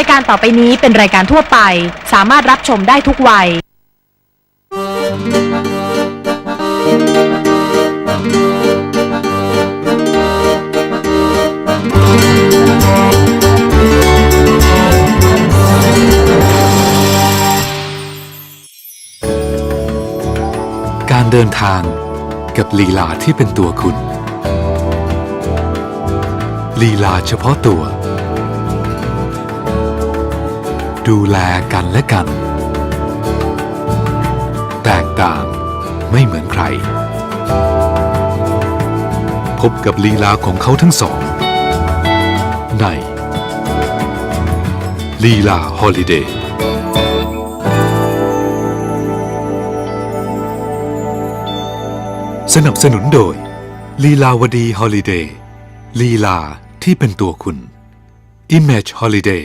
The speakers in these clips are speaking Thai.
ายการต่อไปนี้เป็นรายการทั่วไป สามารถรับชมได้ทุกวัย การเดินทางกับลีลาที่เป็นตัวคุณ ลีลาเฉพาะตัว ดูแลกันและกัน แตกต่างไม่เหมือนใคร พบกับลีลาของเขาทั้งสอง ในลีลาฮอลิเดย์สนับสนุนโดยลีลาวดีฮอลิเดย์ลีลาที่เป็นตัวคุณ Image Holiday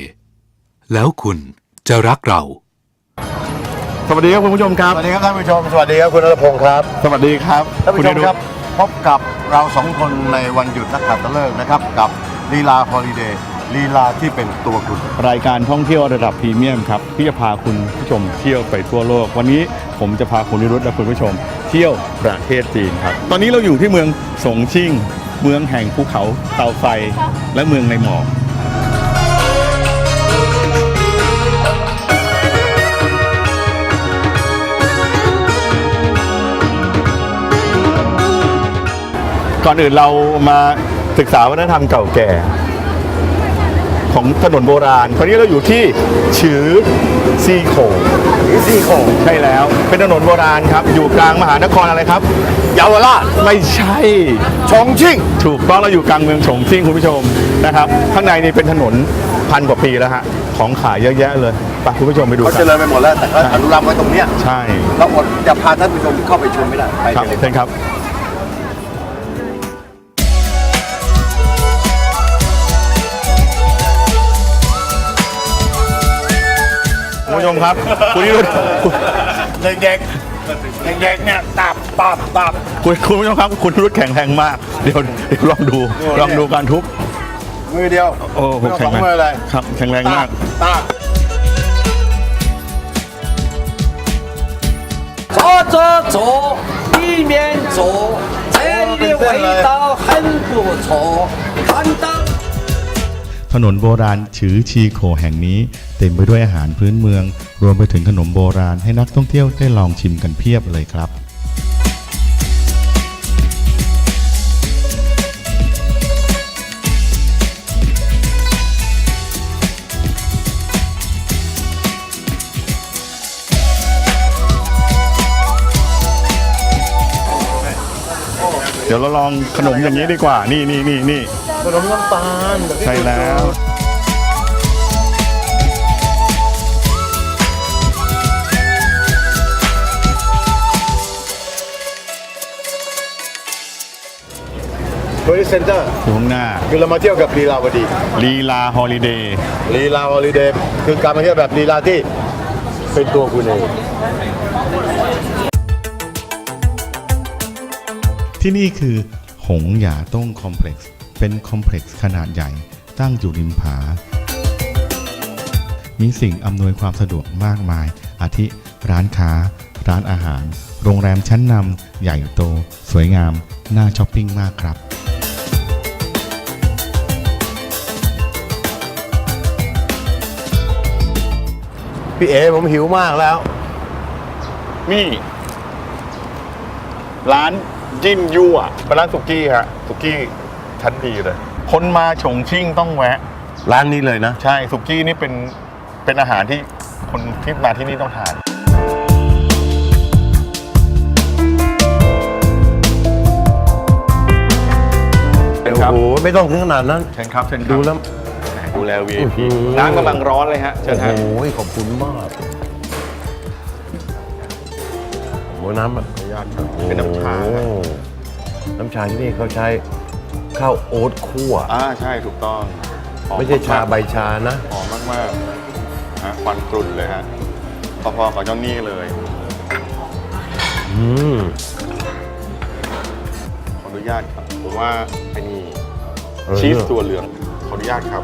แล้วคุณจะรักเรา สวัสดีครับคุณผู้ชมครับ สวัสดีครับท่านผู้ชม สวัสดีครับคุณนรพงศ์ครับ สวัสดีครับท่านผู้ชมณครับพบกับเราสองคนในวันหยุดนักขัตฤกษ์นะครับ กับลีลาฮอลิเดย์ลีลาที่เป็นตัวคุณ รายการท่องเที่ยวระดับพรีเมียมครับที่จะพาคุณผู้ชมเที่ยวไปทั่วโลก วันนี้ผมจะพาคุณนิรุตและคุณผู้ชม เที่ยวประเทศจีนครับ ตอนนี้เราอยู่ที่เมืองสงชิ่ง เมืองแห่งภูเขาเตาไฟและเมืองในหมอก ก่อนอื่นเรามาศึกษาวัฒนธรรมเก่าแก่ ของถนนโบราณตอนนี้เราอยู่ที่ฉือซีโขงซีโขงใช่แล้ว เป็นถนนโบราณครับ อยู่กลางมหานครอะไรครับ เยาวราชไม่ใช่ชงชิ่ง ถูกต้องเราอยู่กลางเมืองฉงชิ่งคุณผู้ชมนะครับ ข้างในนี่เป็นถนนพันกว่าปีแล้วฮะ ของขายเยอะแยะเลยไปคุณผู้ชมไปดูเขากัเจน ริญไปหมดแล้วแต่เขาอนุรักษ์ไว้ตรงเนี้ยใช่ เราอดจะพาท่านผู้ชมเข้าไปชมไม่ได้ไปครับเลยเชิญครับ ชมครับ คุณนิรุต เด็กๆเด็กๆเนี่ยตับตับตับ คุณคุณผู้ชมครับ คุณนิรุตแข็งแรงมาก เดี๋ยวเดี๋ยวลองดู โอ้เนี่ย ลองดูการทุบ มือเดียว โอ้โห ไม่ต้อง แข็ ส ง อง แรง มือเลย ครับ แข็งแรงมาก ตับ 走走走，里面走，这里的味道很不错。看到。 ถนนโบราณชือชีโคแห่งนี้ เต็มไปด้วยอาหารพื้นเมือง รวมไปถึงขนมโบราณให้นักท่องเที่ยวได้ลองชิมกันเพียบเลยครับ เดี๋ยวเราลองขนมอย่างนี้ดีกว่า นี่นี่นี่นี่ขนมน้ำตาลแบบที่ใช่แล้ว บริเซ็นเตอร์อยู่ข้างหน้าคือเรามาเที่ยวกับลีลาวดีลีลาฮอลิเดย์ลีลาฮอลิเดย์คือการมาเที่ยวแบบลีลาที่เป็นตัวคุณเอง ที่นี่คือหงหยาต้งคอมเพล็กซ์เป็นคอมเพล็กซ์ขนาดใหญ่ตั้งอยู่ริมผา มีสิ่งอำนวยความสะดวกมากมาย อาทิ ร้านค้า ร้านอาหาร โรงแรมชั้นนำใหญ่โต สวยงาม น่าช้อปปิ้งมากครับพี่เอ๋ผมหิวมากแล้ว นี่ ร้าน จิ้นยั่วเป็นร้านสุกี้ฮะสุกี้ชั้นดีเลย คนมาฉงชิ่งต้องแวะ ร้านนี้เลยนะ ใช่สุกี้นี่เป็นเป็นอาหารที่คนที่มาที่นี่ต้องทานโอ้โหไม่ต้องถึงขนาดนั้นเชิญครับเชิญครับดูแล้วดูแลอื้อ VIP หือน้ำกำลังร้อนเลยฮะเชิโอ้ญโหฮะขอบคุณมาก โอ้โหน้ำอะขออนุญาตครับเป็นน้ำชาโอ้โหน้ำชาที่นี่เขาใช้ข้าวโอ๊ตคั่ว อ่าใช่ถูกต้องหอไม่ใช่ชาใบชานะ หอมมากๆฮะควันกรุ่นเลยฮะพอๆกับเจ้านี่เลยอืม ขออนุญาตครับผมว่าไอ้นี่เออ ชีสตัวเหลืองขออนุญาตครับ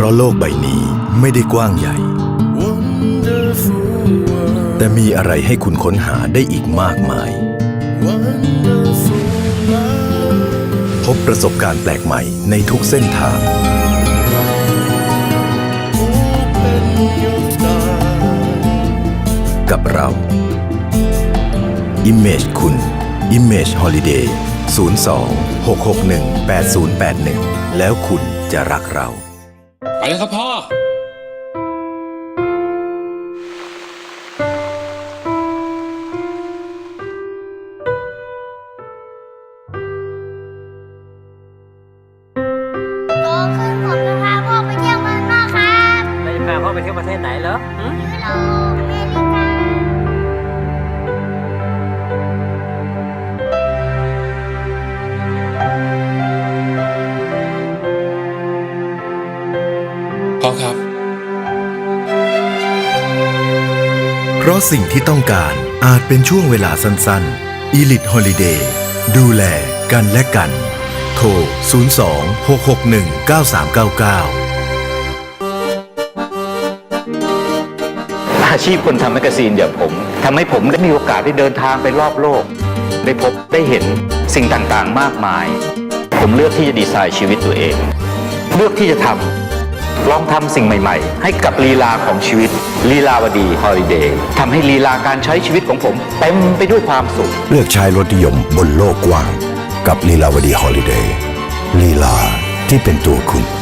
ราะโลกใบนี้ไม่ได้กว้างใหญ่ แต่มีอะไรให้คุณค้นหาได้อีกมากมาย พบประสบการณ์แปลกใหม่ในทุกเส้นทาง กับเรา Image คุณ Image Holiday 02 661 8081 แล้วคุณจะรักเรา แล้วครับพ่อ โตขึ้นผมจะพาพ่อไปเที่ยวเมืองนอกครับเราจะพาพ่อไปเที่ยวประเทศไหนเหรอหืมยุโรป เพราะสิ่งที่ต้องการอาจเป็นช่วงเวลาสั้นๆ Elite Holiday ดูแลกันและกัน โทร 02 661 9399อาชีพคนทำแมกกาซีนอย่างผมทำให้ผมได้มีโอกาสได้เดินทางไปรอบโลก ได้พบได้เห็นสิ่งต่างๆมากมาย ผมเลือกที่จะดีไซน์ชีวิตตัวเอง เลือกที่จะทำ ลองทำสิ่งใหม่ๆ ให้กับลีลาของชีวิตลีลาวดีฮอลิเดย์ทำให้ลีลาการใช้ชีวิตของผมเต็มไปด้วยความสุข เลือกใช้รถนิยมบนโลกกว้าง กับลีลาวดีฮอลิเดย์ลีลาที่เป็นตัวคุณ